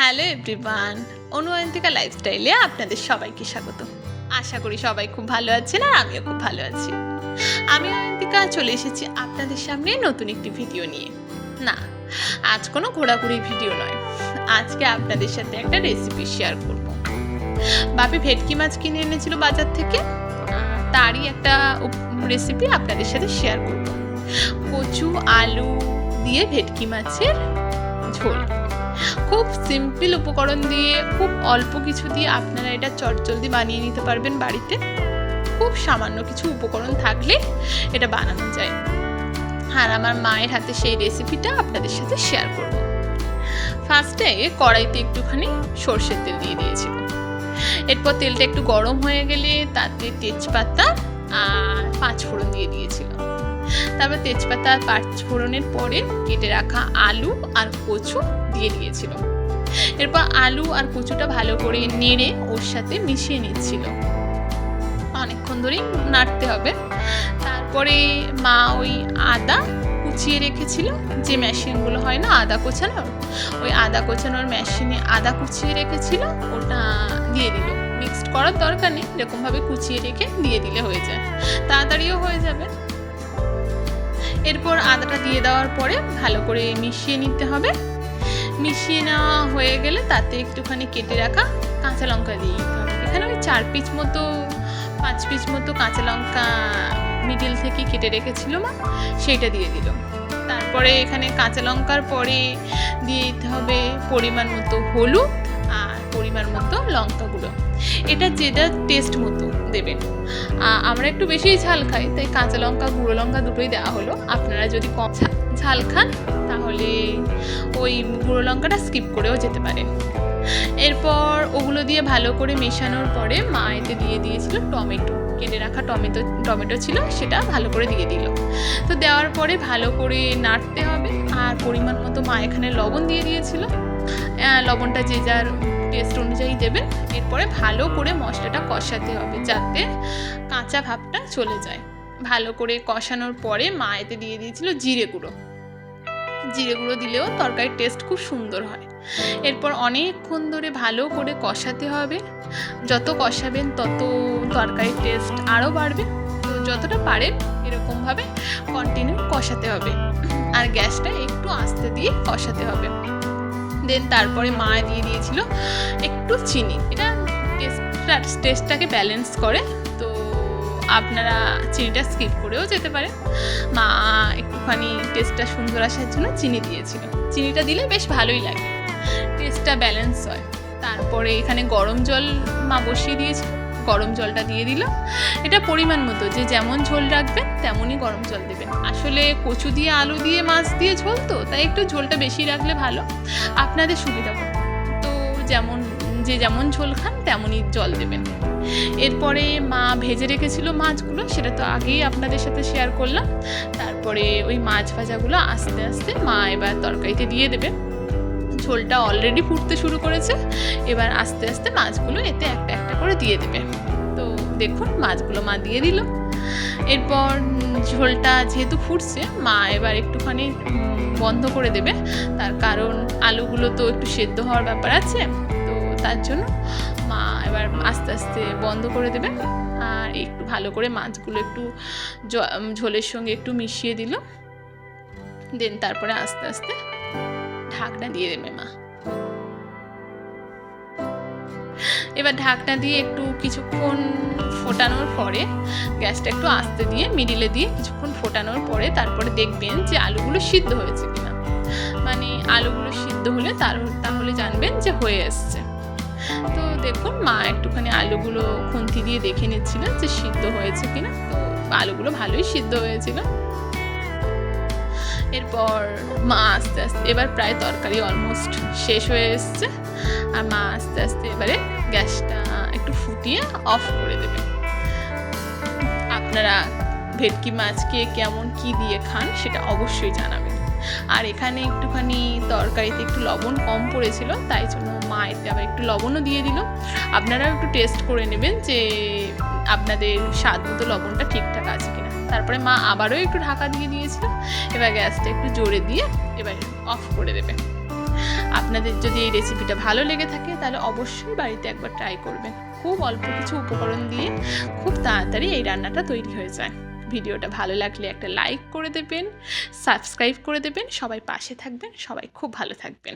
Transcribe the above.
Hello everyone, অনুয়ন্তিকা লাইফস্টাইলে আপনাদের সবাইকে স্বাগত। আশা করি সবাই খুব ভালো আছেন আর আমিও খুব ভালো আছি। আমি অয়ন্তিকা চলে এসেছি আপনাদের সামনে নতুন একটি ভিডিও নিয়ে। না, আজ কোনো ঘোরাঘুরি ভিডিও নয়। আজকে আপনাদের সাথে একটা রেসিপি শেয়ার করব। বাপি ভেটকি মাছ কিনে এনেছিল বাজার থেকে। তারই একটা রেসিপি আপনাদের সাথে শেয়ার করব। কচু, আলু দিয়ে ভেটকি মাছের ঝোল। সিম্পল উপকরণ দিয়ে খুব অল্প কিছু দিয়ে আপনারা এটা চটজলদি বানিয়ে নিতে পারবেন বাড়িতে। খুব সামান্য কিছু উপকরণ থাকলে এটা বানানো যায়। আর আমার মায়ের হাতে সেই রেসিপিটা আপনাদের সাথে শেয়ার করব। ফার্স্টে কড়াইতে একটুখানি সর্ষের তেল দিয়ে দিয়েছিল এরপর তেলটা একটু গরম হয়ে গেলে তাতে তেজপাতা আর পাঁচ ফোড়ন দিয়ে দিয়েছিল তারপর তেজপাতা আর পাঁচ ফোড়নের পরে কেটে রাখা আলু আর কচু দিয়ে দিয়েছিল এরপর আলু আর কচুটা ভালো করে নেড়ে ওর সাথে মিশিয়ে নিচ্ছিল। অনেকক্ষণ ধরেই নাড়তে হবে। তারপরে মা ওই আদা কুচিয়ে রেখেছিল। যে মেশিনগুলো হয় না, আদা কোচানোর, ওই আদা কোচানোর মেশিনে আদা কুচিয়ে রেখেছিল, ওটা দিয়ে দিল। মিক্সড করার দরকার নেই এরকমভাবে কুচিয়ে রেখে দিয়ে দিলে হয়ে যায়। তাড়াতাড়িও হয়ে যাবে। এরপর আদাটা দিয়ে দেওয়ার পরে ভালো করে মিশিয়ে নিতে হবে। মিশিয়ে নেওয়া হয়ে গেলে তাতে একটুখানি কেটে রাখা কাঁচা লঙ্কা দিয়ে দিতে হবে। এখানে ওই চার পিস মতো, পাঁচ পিস মতো কাঁচা লঙ্কা মিডিল থেকে কেটে রেখেছিল মা, সেইটা দিয়ে দিল। তারপরে এখানে কাঁচা লঙ্কার পরে দিয়ে দিতে হবে পরিমাণ মতো হলুদ আর পরিমাণ মতো লঙ্কা গুঁড়ো। এটা যেটা টেস্ট মতো দেবেন আমরা একটু বেশি ঝাল খাই, তাই কাঁচা লঙ্কা, গুঁড়ো লঙ্কা দুটোই দেওয়া হলো। আপনারা যদি কম ঝাল খান তাহলে ওই গুঁড়ো লঙ্কাটা স্কিপ করেও যেতে পারে। এরপর ওগুলো দিয়ে ভালো করে মেশানোর পরে মা এতে দিয়ে দিয়েছিল টমেটো। কেটে রাখা টমেটো টমেটো ছিল, সেটা ভালো করে দিয়ে দিল। তো দেওয়ার পরে ভালো করে নাড়তে হবে আর পরিমাণ মতো মা এখানে লবণ দিয়ে দিয়েছিল। লবণটা যে যার টেস্ট অনুযায়ী দেবেন। এরপরে ভালো করে মশলাটা কষাতে হবে যাতে কাঁচা ভাবটা চলে যায়। ভালো করে কষানোর পরে মা এতে দিয়ে দিয়েছিল জিরে গুঁড়ো। জিরে গুঁড়ো দিলেও তরকারির টেস্ট খুব সুন্দর হয়। এরপর অনেকক্ষণ ধরে ভালো করে কষাতে হবে। যত কষাবেন তত তরকারির টেস্ট আরও বাড়বে। তো যতটা পারেন এরকমভাবে কন্টিনিউ কষাতে হবে। আর গ্যাসটা একটু আস্তে দিয়ে কষাতে হবে। দেন তারপরে মা দিয়ে দিয়েছিল একটু চিনি। এটা টেস্টটা টেস্টটাকে ব্যালেন্স করে। তো আপনারা চিনিটা স্কিপ করেও যেতে পারেন। মা একটুখানি টেস্টটা সুন্দর আসার জন্য চিনি দিয়েছিল। চিনিটা দিলে বেশ ভালোই লাগে। টেস্টটা ব্যালেন্স হয়। তারপরে এখানে গরম জল মা বসিয়ে দিয়েছিল গরম জলটা দিয়ে দিল। এটা পরিমাণ মতো। যে যেমন ঝোল রাখবেন, তেমনই গরম জল দেবেন। আসলে কচু দিয়ে আলু দিয়ে মাছ দিয়ে ঝোল তো, তাই একটু ঝোলটা বেশি রাখলে ভালো। আপনাদের সুবিধা তো যেমন, যে যেমন ঝোল খান, তেমনই জল দেবেন। এরপরে মা ভেজে রেখেছিল মাছগুলো, সেটা তো আগেই আপনাদের সাথে শেয়ার করলাম। তারপরে ওই মাছ ভাজাগুলো আস্তে আস্তে মা এবার তরকারিতে দিয়ে দেবে। ঝোলটা অলরেডি ফুটতে শুরু করেছে, এবার আস্তে আস্তে মাছগুলো এতে একটা একটা করে দিয়ে দেবে। তো দেখুন, মাছগুলো মা দিয়ে দিল। এরপর ঝোলটা যেহেতু ফুটছে, মা এবার একটুখানি বন্ধ করে দেবে। তার কারণ আলুগুলো তো একটু সেদ্ধ হওয়ার ব্যাপার আছে। তার জন্য। মা এবার আস্তে আস্তে বন্ধ করে দেবে। আর একটু ভালো করে মাছগুলো একটু ঝোলের সঙ্গে একটু মিশিয়ে দিল। দেন তারপরে আস্তে আস্তে ঢাকনা দিয়ে দেবে মা। এবার ঢাকনা দিয়ে একটু কিছুক্ষণ ফোটানোর পরে গ্যাসটা একটু আস্তে দিয়ে মিডিলে দিয়ে কিছুক্ষণ ফোটানোর পরে তারপরে দেখবেন যে আলুগুলো সিদ্ধ হয়েছে কিনা। মানে আলুগুলো সিদ্ধ হলে তার, তাহলে জানবেন যে হয়ে এসছে। তো দেখুন, মা একটুখানি আলুগুলো খুন্তি দিয়ে দেখে নিচ্ছিল যে সিদ্ধ হয়েছে কিনা। তো আলুগুলো ভালোই সিদ্ধ হয়েছিল। এরপর মা আস্তে আস্তে, এবার প্রায় তরকারি অলমোস্ট শেষ হয়ে এসছে। আর মা আস্তে আস্তে এবারে গ্যাসটা একটু ফুটিয়ে অফ করে দেবে। আপনারা ভেটকি মাছকে কেমন কি দিয়ে খান সেটা অবশ্যই জানাবেন। আর এখানে একটুখানি তরকারিতে একটু লবণ কম পড়েছিল, তাই জন্য মা এতে আবার একটু লবণও দিয়ে দিল। আপনারাও একটু টেস্ট করে নেবেন যে আপনাদের স্বাদ মতো লবণটা ঠিকঠাক আছে কিনা। তারপরে মা আবারও একটু ঢাকা দিয়ে দিয়েছিল, এবার গ্যাসটা একটু জোরে দিয়ে এবার অফ করে দেবে আপনাদের যদি এই রেসিপিটা ভালো লেগে থাকে, তাহলে অবশ্যই বাড়িতে একবার ট্রাই করবেন। খুব অল্প কিছু উপকরণ দিয়ে খুব তাড়াতাড়ি এই রান্নাটা তৈরি হয়ে যায়। ভিডিওটা ভালো লাগলে একটা লাইক করে দেবেন সাবস্ক্রাইব করে দেবেন, সবাই পাশে থাকবেন, সবাই খুব ভালো থাকবেন।